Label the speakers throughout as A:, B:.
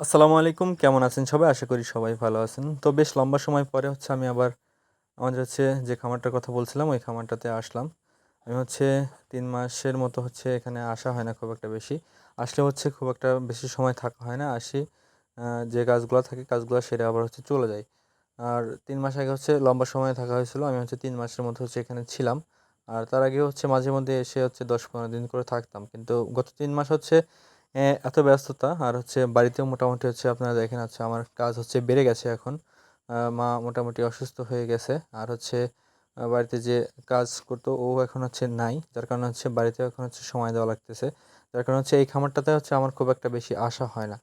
A: আসসালামু আলাইকুম, কেমন আছেন সবাই? আশা করি সবাই ভালো আছেন। তো বেশ লম্বা সময় পরে হচ্ছে আমি আবার আমাদের হচ্ছে যে খামারটার কথা বলছিলাম, ওই খামারটাতে আসলাম। আমি হচ্ছে তিন মাসের মতো হচ্ছে এখানে আসা হয় না খুব একটা বেশি। আসলে হচ্ছে খুব একটা বেশি সময় থাকা হয় না, আসি যে কাজগুলো থাকে কাজগুলো সেরে আবার হচ্ছে চলে যায় আর তিন মাস আগে হচ্ছে লম্বা সময় থাকা হয়েছিল, আমি হচ্ছে তিন মাসের মতো হচ্ছে এখানে ছিলাম। আর তার আগে হচ্ছে মাঝে মধ্যে এসে হচ্ছে দশ পনেরো দিন করে থাকতাম। কিন্তু গত তিন মাস হচ্ছে এত ব্যস্ততা, আর হচ্ছে বাড়িতেও মোটামুটি হচ্ছে আপনারা দেখেন হচ্ছে আমার কাজ হচ্ছে বেড়ে গেছে এখন। মা মোটামুটি অসুস্থ হয়ে গেছে, আর হচ্ছে বাড়িতে যে কাজ করতো ও এখন হচ্ছে নাই, যার কারণে হচ্ছে বাড়িতে এখন হচ্ছে সময় দেওয়া লাগতেছে। যার কারণে হচ্ছে এই খামারটাতে হচ্ছে আমার খুব একটা বেশি আশা হয় না।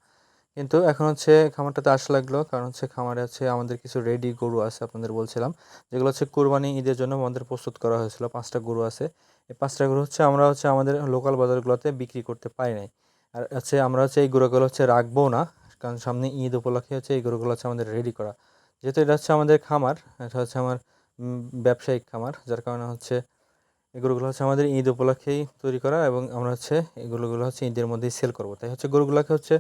A: কিন্তু এখন হচ্ছে খামারটাতে আসা লাগল, কারণ হচ্ছে খামারে হচ্ছে আমাদের কিছু রেডি গরু আছে আপনাদের বলছিলাম, যেগুলো হচ্ছে কুরবানি ঈদের জন্য আমাদের প্রস্তুত করা হয়েছিল। পাঁচটা গরু আছে। এই পাঁচটা গরু হচ্ছে আমরা হচ্ছে আমাদের লোকাল বাজারগুলোতে বিক্রি করতে পারি নাই। আর হচ্ছে আমরা হচ্ছে এই গরুগুলো হচ্ছে রাখব না, কারণ সামনে ঈদ উপলক্ষে হচ্ছে এই গরুগুলো হচ্ছে আমাদের রেডি করা। যেহেতু এটা হচ্ছে আমাদের খামার, এটা হচ্ছে আমার ব্যবসায়িক খামার, যার কারণে হচ্ছে এই গরুগুলো হচ্ছে আমাদের ঈদ উপলক্ষেই তৈরি করা এবং আমরা হচ্ছে এই গরুগুলো হচ্ছে ঈদের মধ্যেই সেল করব। তাই হচ্ছে গরুগুলোকে হচ্ছে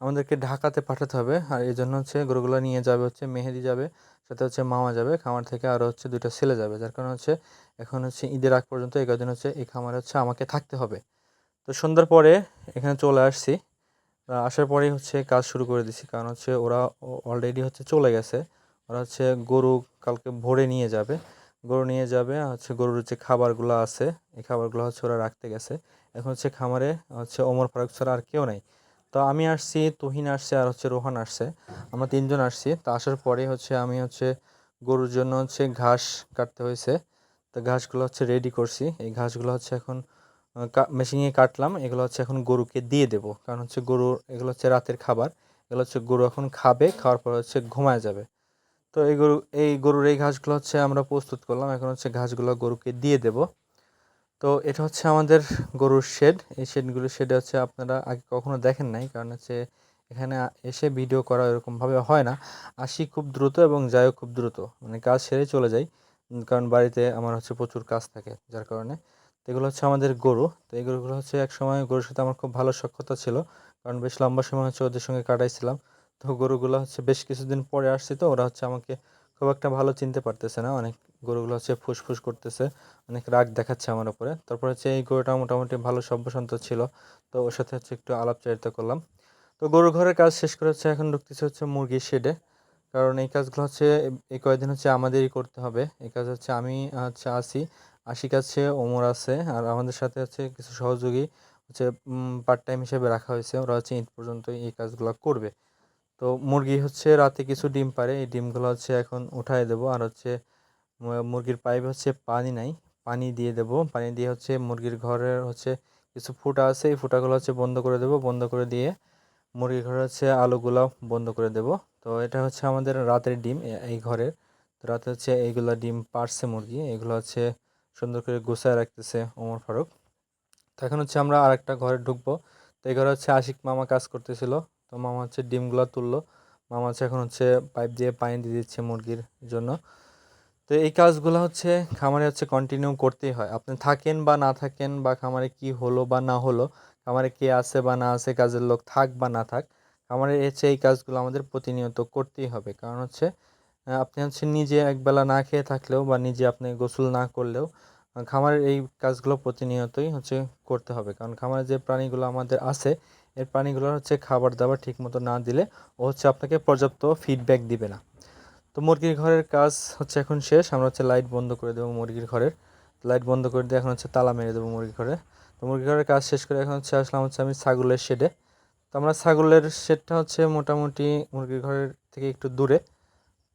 A: আমাদেরকে ঢাকাতে পাঠাতে হবে আর এই জন্য হচ্ছে গরুগুলো নিয়ে যাবে হচ্ছে, মেহেদি যাবে, সাথে হচ্ছে মামা যাবে, খামার থেকে আরও হচ্ছে দুইটা ছেলে যাবে, যার কারণে হচ্ছে এখন হচ্ছে ঈদের আগ পর্যন্ত এই কদিন হচ্ছে এই খামারে হচ্ছে আমাকে থাকতে হবে। তো সন্ধ্যার পরে এখানে চলে আসছি। আসার পরেই হচ্ছে কাজ শুরু করে দিছি, কারণ হচ্ছে ওরা অলরেডি হচ্ছে চলে গেছে। ওরা হচ্ছে গরু কালকে ভোরে নিয়ে যাবে। গরু নিয়ে যাবে হচ্ছে গরুর যে খাবারগুলো আছে, এই খাবারগুলো হচ্ছে ওরা রাখতে গেছে। এখন হচ্ছে খামারে হচ্ছে ওমর ফারুক ছাড়া আর কেউ নাই। তো আমি আসছি, তুহিন আসছে, আর হচ্ছে রোহান আসছে। আমরা তিনজন আসছি। তা আসার পরে হচ্ছে আমি হচ্ছে গরুর জন্য হচ্ছে ঘাস কাটতে হয়েছে। তো ঘাসগুলো হচ্ছে রেডি করছি। এই ঘাসগুলো হচ্ছে এখন মেশিনে কাটলাম, এগুলো হচ্ছে এখন গরুকে দিয়ে দেবো। কারণ হচ্ছে গরু, এগুলো হচ্ছে রাতের খাবার। এগুলো হচ্ছে গরু এখন খাবে, খাওয়ার পর হচ্ছে ঘুমায় যাবে। তো এই গরু, এই গরুর এই ঘাসগুলো হচ্ছে আমরা প্রস্তুত করলাম, এখন হচ্ছে ঘাসগুলো গরুকে দিয়ে দেব। তো এটা হচ্ছে আমাদের গরুর শেড এই শেডগুলো শেডে হচ্ছে আপনারা আগে কখনো দেখেন নাই, কারণ হচ্ছে এখানে এসে ভিডিও করা এরকমভাবে হয় না। আসি খুব দ্রুত এবং যাইও খুব দ্রুত। মানে কাজ সেরে চলে যাই কারণ বাড়িতে আমার হচ্ছে প্রচুর কাজ থাকে, যার কারণে তো এগুলো হচ্ছে আমাদের গরু। তো এই গরুগুলো হচ্ছে এক সময় গরুর সাথে আমার খুব ভালো সক্ষতা ছিল, কারণ বেশ লম্বা সময় হচ্ছে ওদের সঙ্গে কাটাইছিলাম। তো গরুগুলো হচ্ছে বেশ কিছুদিন পরে আসছে তো ওরা হচ্ছে আমাকে খুব একটা ভালো চিনতে পারতেছে না। অনেক গরুগুলো হচ্ছে ফুসফুস করতেছে, অনেক রাগ দেখাচ্ছে আমার উপরে। তারপর হচ্ছে এই গরুটা মোটামুটি ভালো সভ্যসন্ত ছিল, তো ওর সাথে হচ্ছে একটু আলাপচারিতা করলাম। তো গরু ঘরের কাজ শেষ করে হচ্ছে এখন ঢুকতেছে হচ্ছে মুরগির শেডে কারণ এই কাজগুলো হচ্ছে, এই কয়েকদিন হচ্ছে আমাদেরই করতে হবে। এই কাজ হচ্ছে আমি হচ্ছে আসি আশিক আছে, ওমর আছে, আর আমাদের সাথে হচ্ছে কিছু সহযোগী হচ্ছে পার্ট টাইম হিসেবে রাখা হয়েছে। ওরা হচ্ছে ঈদ পর্যন্ত এই কাজগুলো করবে। তো মুরগি হচ্ছে রাতে কিছু ডিম পারে এই ডিমগুলো হচ্ছে এখন উঠায় দেবো। আর হচ্ছে মুরগির পাইপে হচ্ছে পানি নাই, পানি দিয়ে দেব। পানি দিয়ে হচ্ছে মুরগির ঘরের হচ্ছে কিছু ফুটা আছে। এই ফুটাগুলো হচ্ছে বন্ধ করে দেব। বন্ধ করে দিয়ে মুরগির ঘরে হচ্ছে আলোগুলো বন্ধ করে দেব। তো এটা হচ্ছে আমাদের রাতের ডিম এই ঘরের। তো রাতে হচ্ছে এইগুলা ডিম পারছে মুরগি। এগুলো হচ্ছে সুন্দর করে গুছায় রাখতেছে ওমর ফারুক। তো এখন হচ্ছে আমরা আরেকটা ঘরে ঢুকবো। তো এই ঘরে হচ্ছে আশিক মামা কাজ করতেছিল। তো মামা হচ্ছে ডিমগুলো তুললো। মামা হচ্ছে এখন হচ্ছে পাইপ দিয়ে পানি দিয়ে দিচ্ছে মুরগির জন্য। তো এই কাজগুলো হচ্ছে খামারে হচ্ছে কন্টিনিউ করতেই হয়। আপনি থাকেন বা না থাকেন বা খামারে কি হলো বা না হলো, খামারে কে আছে বা না আছে, কাজের লোক থাক বা না থাক, খামারে হচ্ছে এই কাজগুলো আমাদের প্রতিনিয়ত করতেই হবে। কারণ হচ্ছে আপনি হচ্ছে নিজে একবেলা না খেয়ে থাকলেও বা নিজে আপনি গোসল না করলেও খামারের এই কাজগুলো প্রতিনিয়তই হচ্ছে করতে হবে। কারণ খামারে যে প্রাণীগুলো আমাদের আছে, এর প্রাণীগুলোর হচ্ছে খাবার দাবার ঠিক মতো না দিলে ও হচ্ছে আপনাকে পর্যাপ্ত ফিডব্যাক দিবে না। তো মুরগির ঘরের কাজ হচ্ছে এখন শেষ, আমরা হচ্ছে লাইট বন্ধ করে দেবো মুরগির ঘরের। লাইট বন্ধ করে দিয়ে এখন হচ্ছে তালা মেরে দেবো মুরগির ঘরে। তো মুরগির ঘরের কাজ শেষ করে এখন হচ্ছে আসলাম হচ্ছে আমি ছাগলের শেডে তো আমরা ছাগলের শেডটা হচ্ছে মোটামুটি মুরগির ঘরের থেকে একটু দূরে।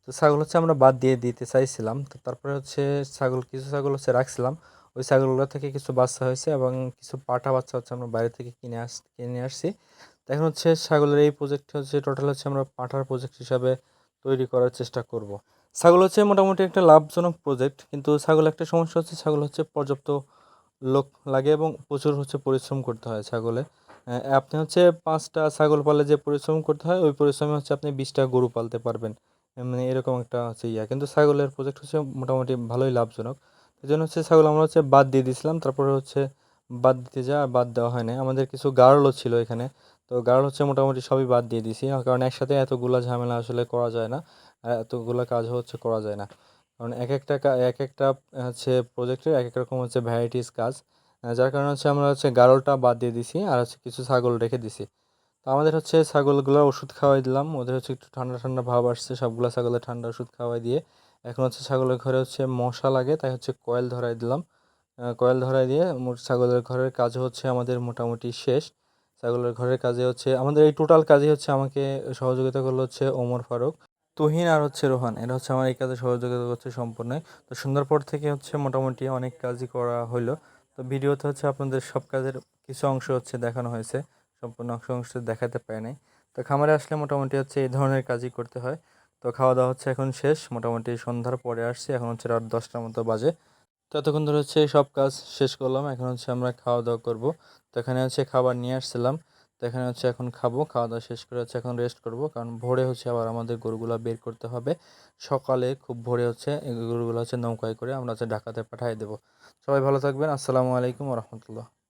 A: তো ছাগল হচ্ছে আমরা বাদ দিয়ে দিতে চাইছিলাম। তো তারপরে হচ্ছে ছাগল, কিছু ছাগল হচ্ছে রাখছিলাম। ওই ছাগলগুলো থেকে কিছু বাচ্চা হয়েছে এবং কিছু পাঠা বাচ্চা হচ্ছে আমরা বাইরে থেকে কিনে আস, কিনে আসছি। তো এখন হচ্ছে ছাগলের এই প্রজেক্ট হচ্ছে টোটাল হচ্ছে আমরা পাঠার প্রজেক্ট হিসাবে তৈরি করার চেষ্টা করব। ছাগল হচ্ছে মোটামুটি একটা লাভজনক প্রজেক্ট কিন্তু ছাগল একটা সমস্যা হচ্ছে ছাগল হচ্ছে পর্যাপ্ত লোক লাগে এবং প্রচুর হচ্ছে পরিশ্রম করতে হয় ছাগলে। আপনি হচ্ছে পাঁচটা ছাগল পালে যে পরিশ্রম করতে হয়, ওই পরিশ্রমে হচ্ছে আপনি বিশটা গরু পালতে পারবেন। মানে এরকম একটা হচ্ছে ইয়া। কিন্তু ছাগলের প্রজেক্ট হচ্ছে মোটামুটি ভালোই লাভজনক। এই জন্য হচ্ছে ছাগল আমরা হচ্ছে বাদ দিয়ে দিয়েছিলাম, তারপরে হচ্ছে বাদ দিতে যা বাদ দেওয়া হয় না আমাদের কিছু গারলও ছিল এখানে, তো গাড়ল হচ্ছে মোটামুটি সবই বাদ দিয়ে দিছি কারণ একসাথে এতগুলা ঝামেলা আসলে করা যায় না, আর এতগুলা কাজ হচ্ছে করা যায় না। কারণ এক একটা এক একটা হচ্ছে প্রজেক্টের এক এক রকম হচ্ছে ভ্যারাইটিস কাজ যার কারণে হচ্ছে আমরা হচ্ছে গাড়লটা বাদ দিয়ে দিছি আর হচ্ছে কিছু ছাগল রেখে দিছি তো আমাদের হচ্ছে ছাগলগুলোর ওষুধ খাওয়াই দিলাম। ওদের হচ্ছে একটু ঠান্ডা ঠান্ডা ভাব আসছে, সবগুলা ছাগলের ঠান্ডা ওষুধ খাওয়াই দিয়ে। এখন হচ্ছে ছাগলের ঘরে হচ্ছে মশা লাগে, তাই হচ্ছে কয়েল ধরাই দিলাম। কয়েল ধরাই দিয়ে ছাগলের ঘরের কাজ হচ্ছে আমাদের মোটামুটি শেষ। ছাগলের ঘরের কাজে হচ্ছে, আমাদের এই টোটাল কাজে হচ্ছে আমাকে সহযোগিতা করল হচ্ছে ওমর ফারুক, তুহিন আর হচ্ছে রোহান। এরা হচ্ছে আমার এই কাজে সহযোগিতা করছে সম্পূর্ণ তো সন্ধ্যার পর থেকে হচ্ছে মোটামুটি অনেক কাজই করা হলো তো ভিডিওতে হচ্ছে আপনাদের সব কাজের কিছু অংশ হচ্ছে দেখানো হয়েছে। সম্পূর্ণ অংশ দেখাতে পারে নাই। তো খামারে আসলে মোটামুটি হচ্ছে এই ধরনের কাজই করতে হয়। তো খাওয়া দাওয়া হচ্ছে এখন শেষ, মোটামুটি সন্ধ্যার পরে আসছি, এখন হচ্ছে রাত দশটার মতো বাজে। তো এতক্ষণ ধরে হচ্ছে সব কাজ শেষ করলাম, এখন হচ্ছে আমরা খাওয়া দাওয়া করব। তো এখানে হচ্ছে খাবার নিয়ে আসছিলাম, তো এখানে হচ্ছে এখন খাব খাওয়া দাওয়া শেষ করে হচ্ছে এখন রেস্ট করব, কারণ ভোরে হচ্ছে আবার আমাদের গরুগুলা বের করতে হবে। সকালে খুব ভোরে হচ্ছে গরুগুলো হচ্ছে নৌকায় করে আমরা হচ্ছে ঢাকাতে পাঠিয়ে দেবো। সবাই ভালো থাকবেন, আসসালামু আলাইকুম রহমতুল্লাহ।